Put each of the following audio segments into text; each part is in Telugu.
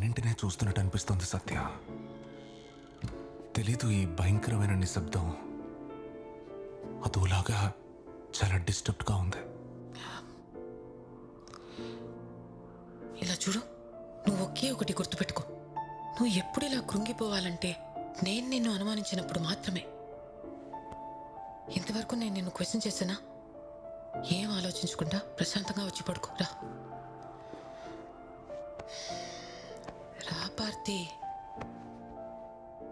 మనింటినే చూస్తున్నట్టు అనిపిస్తుంది సత్య. తెలీదు ఈ భయంకరమైన నిశ్శబ్దం అదోలాగా చాలా డిస్టర్బ్డ్గా ఉంది. ఇలా చూడు నువ్వు ఒకే ఒకటి గుర్తుపెట్టుకో. నువ్వు ఎప్పుడు ఇలా కృంగిపోవాలంటే నేను నిన్ను అనుమానించినప్పుడు మాత్రమే. ఇంతవరకు నేను నిన్ను క్వశ్చన్ చేశానా? ఏం ఆలోచించకుండా ప్రశాంతంగా వచ్చి పడుకోరా? పార్తి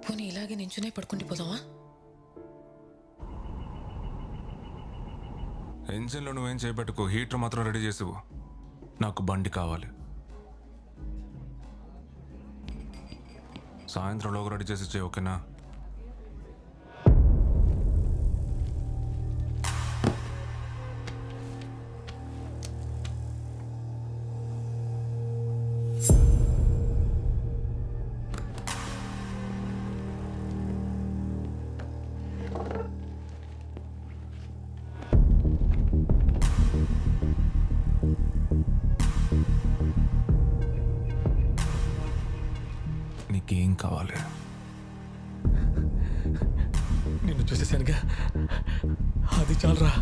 పోనీ ఇలాగే నించునే పడుకుండి పోదామా? ఇంజిన్లో నువ్వేం చేపెట్టుకో హీటర్ మాత్రం రెడీ చేసేవు నాకు బండి కావాలి. సాయంత్రంలోగా రెడీ చేసి ఇచ్చే ఓకేనా? చూసేసానుగా. అది చాలరా.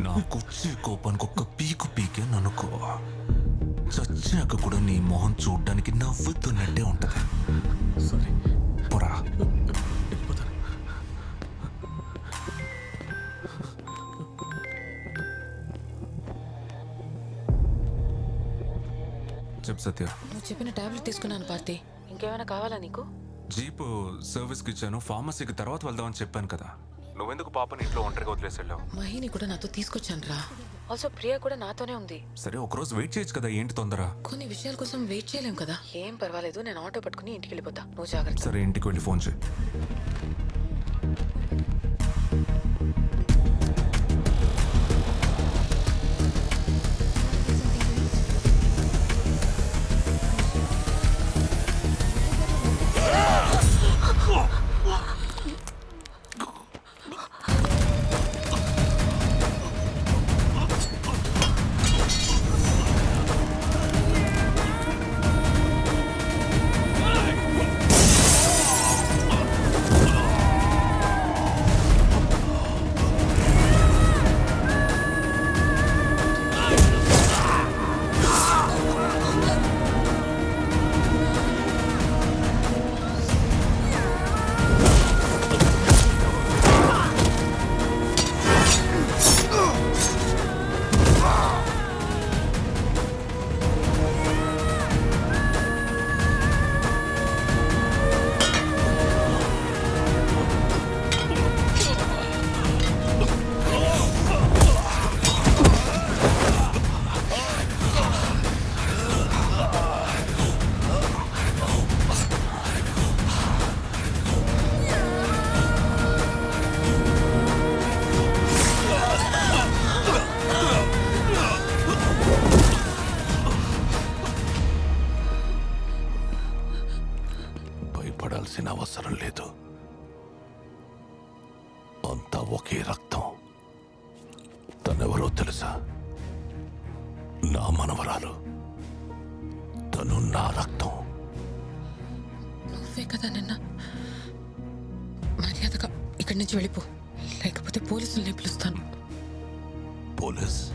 నాకొచ్చే కోపానికి ఒక్క పీకు పీకే ననుకో. చచ్చాక కూడా నీ మొహం చూడ్డానికి నవ్వుతున్నట్టే ఉంటది. సారీ పొరా. చెప్పు సత్య. నువ్వు చెప్పిన టాబ్లెట్ తీసుకున్నాను పార్తి ఇంకేమైనా కావాలా నీకు? జీప్ సర్వీస్కి ఇచ్చాను ఫార్మసీకి తర్వాత వెళ్దామని చెప్పాను కదా. నువ్వెందుకు పాపని ఇంట్లో ఒంటరిగా వదిలేసి వెళ్ళావు? మహిని కూడా నాతో తీసుకొచ్చాను రా ఆల్సో ప్రియా కూడా నాతోనే ఉంది. సరే ఒకరోజు వెయిట్ చేయొచ్చు కదా ఏంటి తొందర? కొన్ని విషయాల కోసం వెయిట్ చేయలేం కదా. ఏం పర్వాలేదు నేను ఆటో పట్టుకుని ఇంటికి వెళ్ళిపోతా. నువ్వు జాగ్రత్త. సరే ఇంటికి వెళ్ళి ఫోన్ చేయి. నా రక్తం. నువ్వే కదా నిన్న. మర్యాదగా ఇక్కడి నుంచి వెళ్ళిపో. లేకపోతే పోలీసుల్ని పిలుస్తాను. పోలీస్?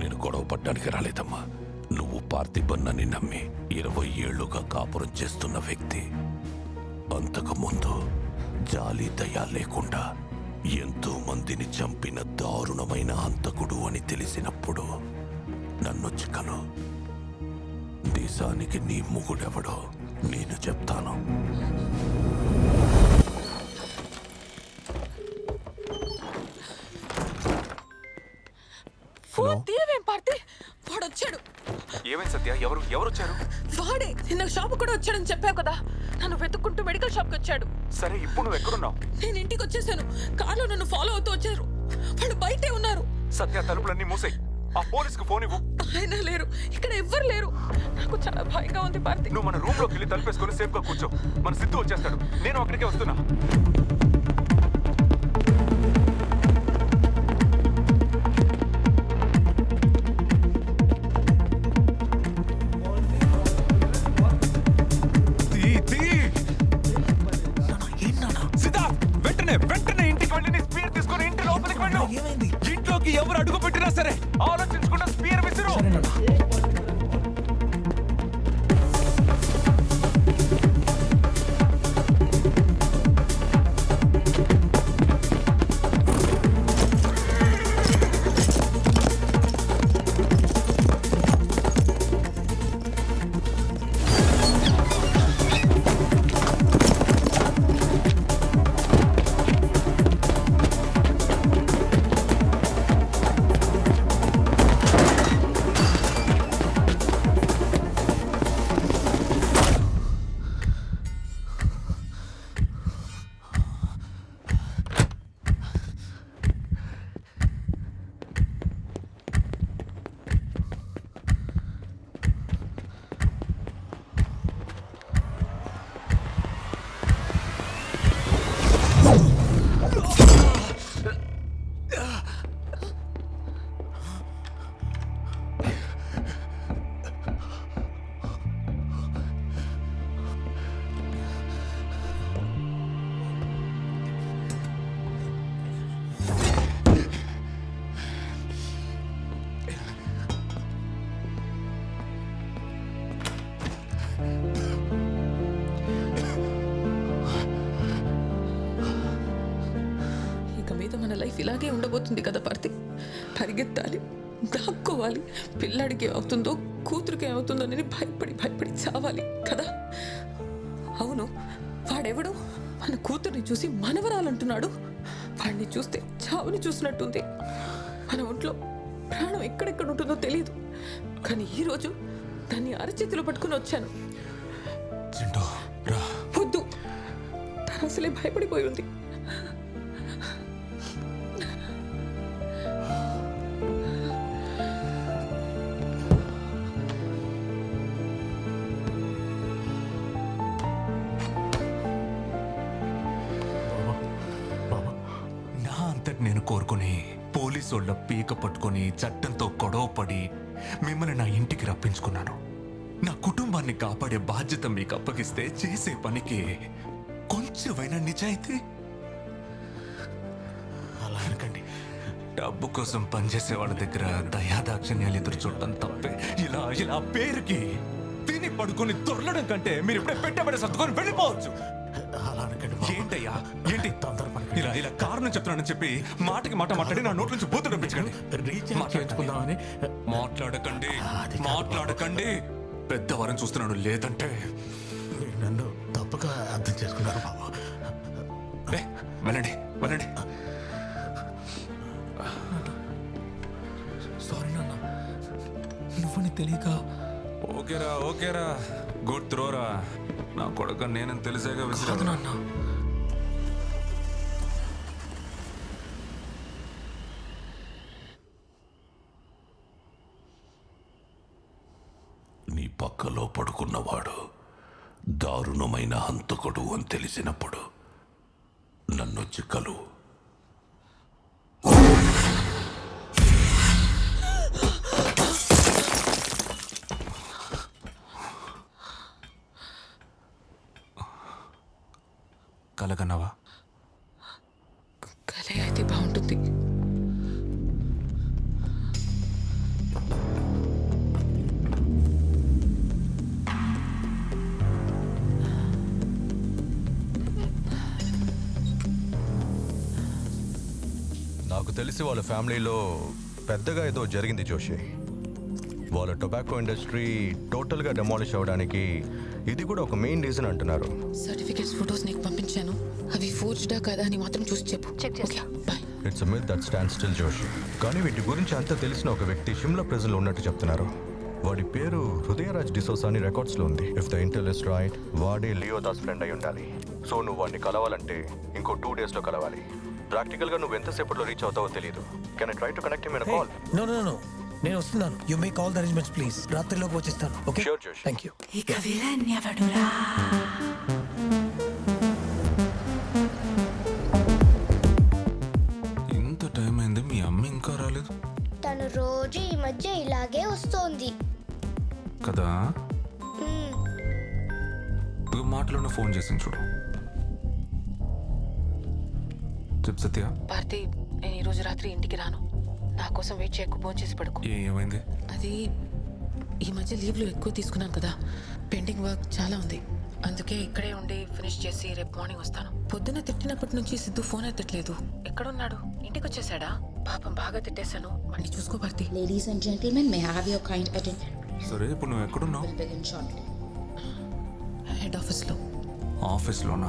నేను గొడవ పడ్డానికి రాలేదమ్మా. నువ్వు పార్థిబన్నని నమ్మి ఇరవై ఏళ్ళుగా కాపురం చేస్తున్న వ్యక్తి. అంతకు ముందు జాలి దయా లేకుండా ఎంతో మందిని చంపిన దారుణమైన హంతకుడు అని తెలిసినప్పుడు నన్ను చిక్కను. దేశానికి నీ ముగుడెవడో నేను చెప్తాను. ఫోన్ తీయవేం పార్తి వాడు వచ్చాడు ఏమైంది సత్య? ఎవరు ఎవరు వచ్చారు వాడే నిన్న షాప్ కూడా వచ్చాడని చెప్పావు కదా. నన్ను వెతుక్కుంటూ మెడికల్ షాప్కి వచ్చాడు. సరే ఇప్పుడు నువ్వు ఎక్కడున్నావు? నేను ఇంటికి వచ్చేసాను. కార్లో నన్ను ఫాలో అవుతూ వచ్చారు. వాళ్ళు బయటే ఉన్నారు. సత్య తలుపులన్నీ మూసాయి. ఆ పోలీస్కి ఫోన్ ఇవ్వు. ఆయన లేరు. ఇక్కడ ఎవ్వరు లేరు. నాకు చాలా భయంగా ఉంది భారతి నువ్వు మన రూమ్లోకి వెళ్ళి తలపేసుకొని సేఫ్గా కూర్చో. మన సిద్ధు వచ్చేస్తాడు. నేను అక్కడికే వస్తున్నా. వెంటనే ఇంటికి వెళ్ళి నీ తీసుకొని ఇంటి లోపలికి వెళ్ళు. ఇంట్లోకి ఎవరు అడుగు పెట్టినా సరే ఆలోచన ఇక మీద మన లైఫ్ ఇలాగే ఉండబోతుంది కదా పార్తి పరిగెత్తాలి దాక్కోవాలి. పిల్లాడికి ఏమవుతుందో కూతురికి ఏమవుతుందో అని భయపడి భయపడి చావాలి కదా. అవును వాడెవడు? మన కూతుర్ని చూసి మనవరాలంటున్నాడు. వాడిని చూస్తే చావుని చూసినట్టుంది. మన ఒంట్లో ప్రాణం ఎక్కడెక్కడ ఉంటుందో తెలియదు కానీ ఈరోజు దాన్ని అరచేతిలో పట్టుకుని వచ్చాను. చింటూ రా. వద్దు. తను అసలే భయపడిపోయి ఉంది. నా అంతటి నేను కోరుకుని పోలీసోళ్ళ పీక పట్టుకొని చట్టంతో గొడవ పడి మిమ్మల్ని నా ఇంటికి రప్పించుకున్నాను. నా కుటుంబాన్ని కాపాడే బాధ్యత మీకు అప్పగిస్తే చేసే పనికి కొంచెమైనా నిజాయితీ. అలా అనకండి. డబ్బు కోసం పనిచేసే వాళ్ళ దగ్గర దయాదాక్షిణ్యాలు ఎదురు చూడటం తప్పే. ఇలా ఇలా పేరుకి తిని పడుకొని దొరలడం కంటే మీరు ఇప్పుడే పెట్టబడి సర్దుకొని వెళ్ళిపోవచ్చు. అలా అనకండి. ఏంటయ్యా? ఏంటి? తొందరపడకండి. ఇలా ఇలా కారణం చెప్తున్నానని చెప్పి మాటకి మాట మాట్లాడి నా నోట్ నుంచి బూతులు రప్పించకండి రీఛార్జ్ చేయించుకుందామని. మాట్లాడకండి. అది పెద్దవారిని చూస్తున్నాడు. లేదంటే నన్ను తప్పుగా అర్థం చేసుకున్నారు బాబు. వెళ్ళండి వెళ్ళండి. సారీ నాన్న. నువ్వని తెలియక ఓకేరా ఓకేరా. గుడ్ త్రోరా నా కొడుకు నేనని తెలిసాక విసిరా నాన్న. హంతకుడు అని తెలిసినప్పుడు నన్నొచ్చి చిక్కలు కలగనవా? నాకు తెలిసి వాళ్ళ ఫ్యామిలీలో పెద్దగా ఏదో జరిగింది జోషి. వాళ్ళ టొబాకో ఇండస్ట్రీ టోటల్గా డెమాలిష్ అవ్వడానికి ఇది కూడా ఒక మెయిన్ రీజన్ అంటున్నారు. సర్టిఫికేట్స్ ఫొటోస్ నీకు పంపించాను. అవి ఫోర్జ్డా కదా అని మాత్రం చూసి చెప్పు. చెక్ చేస్తా. It's myth that stand still Joshi. కానీ వీటి గురించి అంతా తెలిసిన ఒక వ్యక్తి షిమ్లా ప్రజలు ఉన్నట్టు చెప్తున్నారు. వాడి పేరు హృదయరాజ్ డిసోసా అని రికార్డ్స్లో ఉంది. If the intel is right వాడే లియో దాస్ ఫ్రెండ్ అయి ఉండాలి. సో నువ్వు వాడిని కలవాలంటే ఇంకో టూ డేస్లో కలవాలి. ప్రాక్టికల్గా నువ్వు ఎంతసేపట్లో రీచ్ అవుతావో తెలియదు can I try to connect in call no no no నేను వస్తున్నాను. You make all the arrangements please రాత్రిలోకి వచ్చేస్తాను. Okay Sure, Josh. Thank you ఇక విలన్యవడురా ఇంత టైం అయింది మీ అమ్మ ఇంకా రాలేదు. తను రోజు ఈ మధ్య ఇలాగే వస్తోంది. కదా? మాటలోనే ఫోన్ చేసింది చూడు. చెప్పు సత్య భారతి నేను ఈరోజు రాత్రి ఇంటికి రాను. నా కోసం వెయిట్ చేయకు ఫోన్ చేసి పడుకో. ఏ ఏమైంది? అది ఈ మధ్య లీవ్లు ఎక్కువ తీసుకున్నాను కదా. పెండింగ్ వర్క్ చాలా ఉంది. అందుకే ఇక్కడే ఉండి ఫినిష్ చేసి రేపు మార్నింగ్ వస్తాను. పొద్దున్న తిట్టినప్పటి నుంచి సిద్ధు ఫోన్ ఎత్తట్లేదు. ఎక్కడున్నాడు? ఇంటికి వచ్చేసాడా పాపం బాగా తిట్టేశాను. మళ్ళీ చూసుకో Bharati. Ladies and gentlemen, may I have your kind attention? సరే ఇప్పుడు నువ్వు ఎక్కడున్నావు. హెడ్ ఆఫీస్లో ఆఫీస్లోనా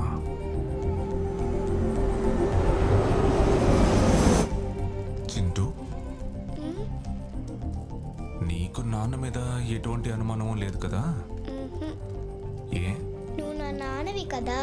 నాన్న మీద ఎటువంటి అనుమానం లేదు కదా? ఏ? నువ్వు నా నాన్నవి కదా.